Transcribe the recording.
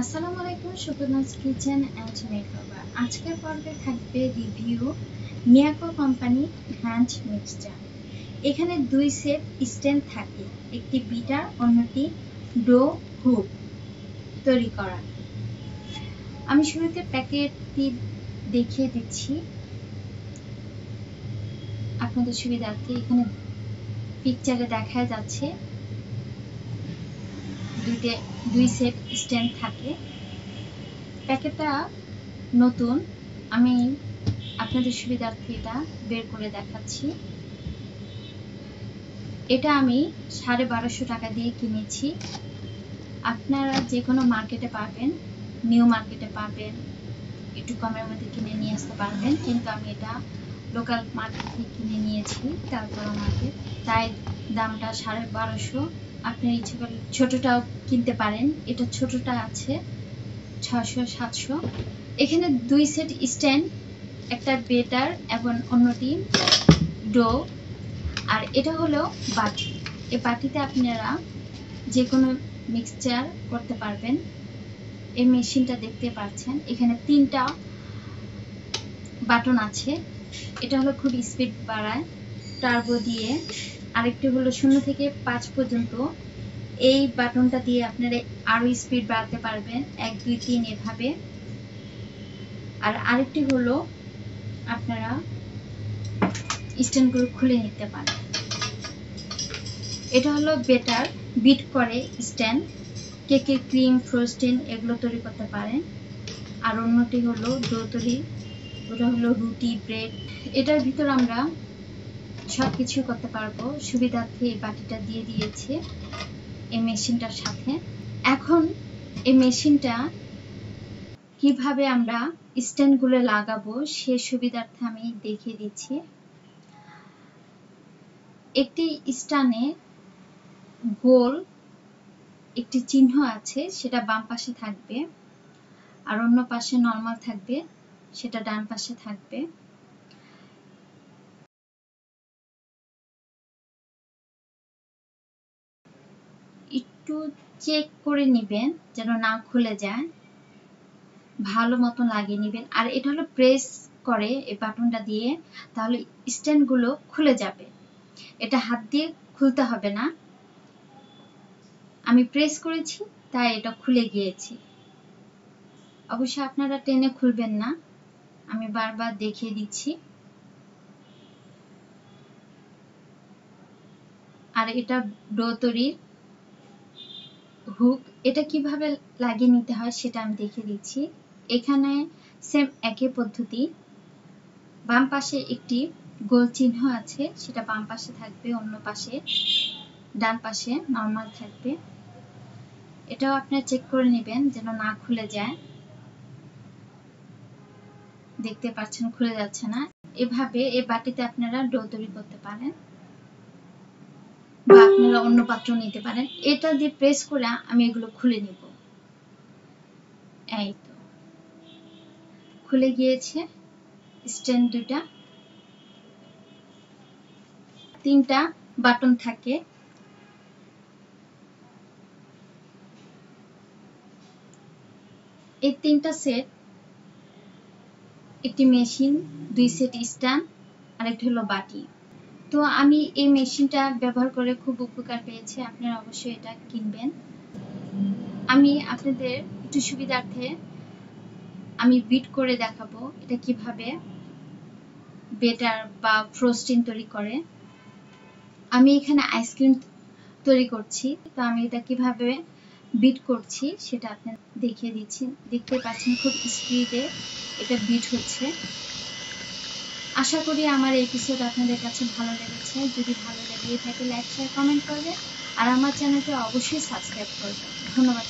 আসসালামু আলাইকুম সুপনাস kitchen and makeover. আজকের পর্বে থাকবে review Miyako company hand mixture. এখানে দুই সেট স্ট্যান্ড থাকে, একটি বিটার, অন্যটি ডো হুক তৈরি করা। আমি শুরুতে প্যাকেটটি দেখিয়ে দিচ্ছি। আপনাদের সুবিধার্থে এখানে পিকচারে দেখা যাচ্ছে। দুইটে, দুই সেট স্ট্যান্ড থাকে। প্যাকেটটা নতুন। আমি আপনাদের সুবিধার্থে এটা বের করে দেখাচ্ছি। এটা আমি সাড়ে বারোশো টাকা দিয়ে কিনেছি। আপনারা যে কোনো মার্কেটে পাবেন, নিউ মার্কেটে পাবেন, একটু কমের মধ্যে কিনে নিয়ে আসতে পারবেন। কিন্তু আমি এটা লোকাল মার্কেট থেকে কিনে নিয়েছি, তারপর মার্কেট তাই দামটা সাড়ে বারোশো আপনি ইচ্ছে করলে ছোটটাও কিনতে পারেন। এটা ছোটটা আছে ছশো সাতশো। এখানে দুই সেট স্ট্যান্ড, একটা বেটার এবং অন্যটি ডো। আর এটা হলো বাটি। এই বাটিতে আপনারা যে কোনো মিক্সচার করতে পারবেন। এই মেশিনটা দেখতে পাচ্ছেন। এখানে তিনটা বাটন আছে। এটা হলো খুব স্পিড বাড়ায়। টার্বো দিয়ে আরেকটি হলো শূন্য থেকে পাঁচ পর্যন্ত। এই বাটনটা দিয়ে আপনারা আরও স্পিড বাড়াতে পারবেন। এক, দুই, তিন এভাবে। আর আরেকটি হলো আপনারা স্ট্যান্ডগুলো খুলে নিতে পারেন। এটা হলো বেটার বিট করে স্ট্যান্ড কেকের ক্রিম ফ্রোস্টিং এগুলো তৈরি করতে পারেন। আর অন্যটি হলো ডো তৈরি ওটা হলো রুটি ব্রেড এটার ভিতর আমরা সব কিছু করতে পারব। সুবিধার্থে এই বাটিটা দিয়ে দিয়েছে এই মেশিনটার সাথে। এখন এই মেশিনটা কীভাবে আমরা স্ট্যান্ডগুলো লাগাবো সে সুবিধার্থে আমি দেখিয়ে দিচ্ছি। একটি স্টানে গোল একটি চিহ্ন আছে, সেটা বাম পাশে থাকবে। আর অন্য পাশে নর্মাল থাকবে, সেটা ডান পাশে থাকবে। একটু চেক করে নিবেন যেন না খুলে যায়। ভালো মতন লাগিয়ে নিবেন। আর এটা হলো প্রেস করে এই বাটনটা দিয়ে, তাহলে স্ট্যান্ডগুলো খুলে যাবে। এটা হাত দিয়ে খুলতে হবে না। আমি প্রেস করেছি, তাই এটা খুলে গিয়েছি। অবশ্যই আপনারা টেনে খুলবেন না। আমি বারবার দেখিয়ে দিচ্ছি। আর এটা ডো তৈরির হুক এটা কীভাবে লাগিয়ে নিতে হয় সেটা আমি দেখিয়ে দিচ্ছি। এখানে সেম একই পদ্ধতি। বাম পাশে একটি গোল চিহ্ন আছে, সেটা বাম পাশে থাকবে, অন্য পাশে ডান পাশে নর্মাল থাকবে। এটাও আপনারা চেক করে নেবেন যেন না খুলে যায়। দেখতে পাচ্ছেন খুলে যাচ্ছে না। এভাবে এই বাটিতে আপনারা ডো তৈরি করতে পারেন। বা আপনারা অন্য পাত্র নিতে পারেন, এটা দিয়ে প্রেস করে আমি এগুলো খুলে নিব। এই তো। খুলে গিয়েছে স্ট্যান্ড দুটা তিনটা বাটন থাকে। এই তিনটা সেট একটি মেশিন দুই সেট স্ট্যান্ড আরেকটি হলো বাটি। তো আমি এই মেশিনটা ব্যবহার করে খুব উপকার পেয়েছি। আপনারা অবশ্যই এটা কিনবেন। আমি আপনাদের একটু সুবিধার্থে আমি বিট করে দেখাবো এটা কীভাবে বেটার বা ফ্রোস্টিং তৈরি করে। আমি এখানে আইসক্রিম তৈরি করছি। তো আমি এটা কীভাবে বিট করছি সেটা আপনার দেখিয়ে দিচ্ছি। দেখতে পাচ্ছেন খুব স্পিডে এটা বিট হচ্ছে। আশা করি আমার এই এপিসোড আপনাদের কাছে ভালো লেগেছে। যদি ভালো লেগে থাকে লাইক শেয়ার কমেন্ট করবে আর আমার চ্যানেলটি অবশ্যই সাবস্ক্রাইব করবে ধন্যবাদ